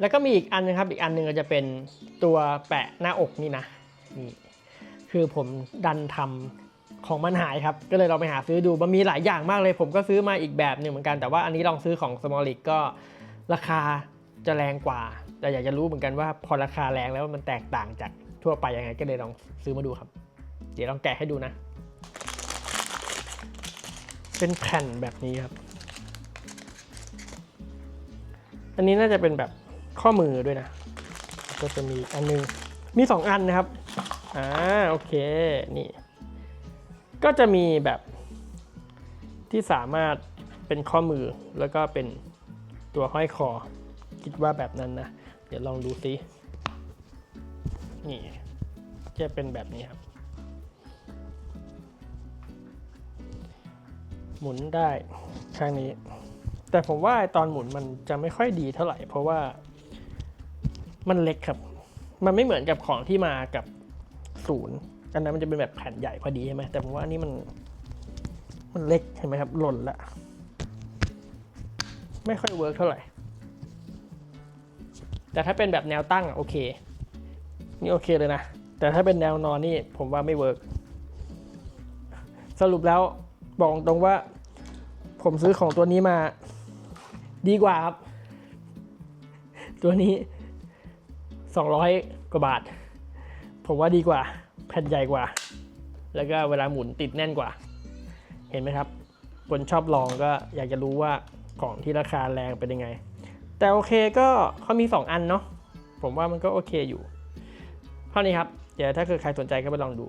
แล้วก็มีอีกอันนึงครับ อีกอันหนึงก็จะเป็นตัวแปะหน้าอกนี่นะนี่คือผมดันทำของมันหายครับ ก็เลยลองไปหาซื้อดูมันมีหลายอย่างมากเลย ผมก็ซื้อมาอีกแบบหนึ่งเหมือนกัน แต่ว่าอันนี้ลองซื้อของ Small l i c ก็ราคาจะแรงกว่า แต่อยากจะรู้เหมือนกันว่าพอราคาแรงแล้วมันแตกต่างจากทั่วไปยังไง ก็เลยลองซื้อมาดูครับ เดี๋ยวลองแกะให้ดูนะ เป็นแผ่นแบบนี้ครับ อันนี้น่าจะเป็นแบบ ข้อมือด้วยนะ ก็จะมีอันนึง มีสองอันนะครับ อ่า โอเค นี่ ก็จะมีแบบที่สามารถเป็นข้อมือแล้วก็เป็นตัวห้อยคอ คิดว่าแบบนั้นนะ เดี๋ยวลองดูซิ นี่จะเป็นแบบนี้ครับ หมุนได้ข้างนี้ แต่ผมว่าตอนหมุนมันจะไม่ค่อยดีเท่าไหร่ เพราะว่า มันเล็กครับ มันไม่เหมือนกับของที่มากับศูนย์อันนั้นมันจะเป็นแบบแผ่นใหญ่พอดีใช่ไหมแต่ผมว่าอันนี้มัน มันเล็กเห็นไหมครับ หล่นละ ไม่ค่อยเวิร์กเท่าไหร่ แต่ถ้าเป็นแบบแนวตั้งอะโอเค นี่โอเคเลยนะ แต่ถ้าเป็นแนวนอนนี่ผมว่าไม่เวิร์กสรุปแล้วบอกตรงว่า ผมซื้อของตัวนี้มา ดีกว่าครับ ตัวนี้ 200 กว่าบาท ผมว่าดีกว่า แผ่นใหญ่กว่า แล้วก็เวลาหมุนติดแน่นกว่า เห็นไหมครับ คนชอบลองก็อยากจะรู้ว่าของที่ราคาแรงเป็นยังไง แต่โอเคก็เขามี 2 อันเนาะผมว่ามันก็โอเคอยู่ เท่านี้ครับ เดี๋ยวถ้าเกิดใครสนใจก็ไปลองดู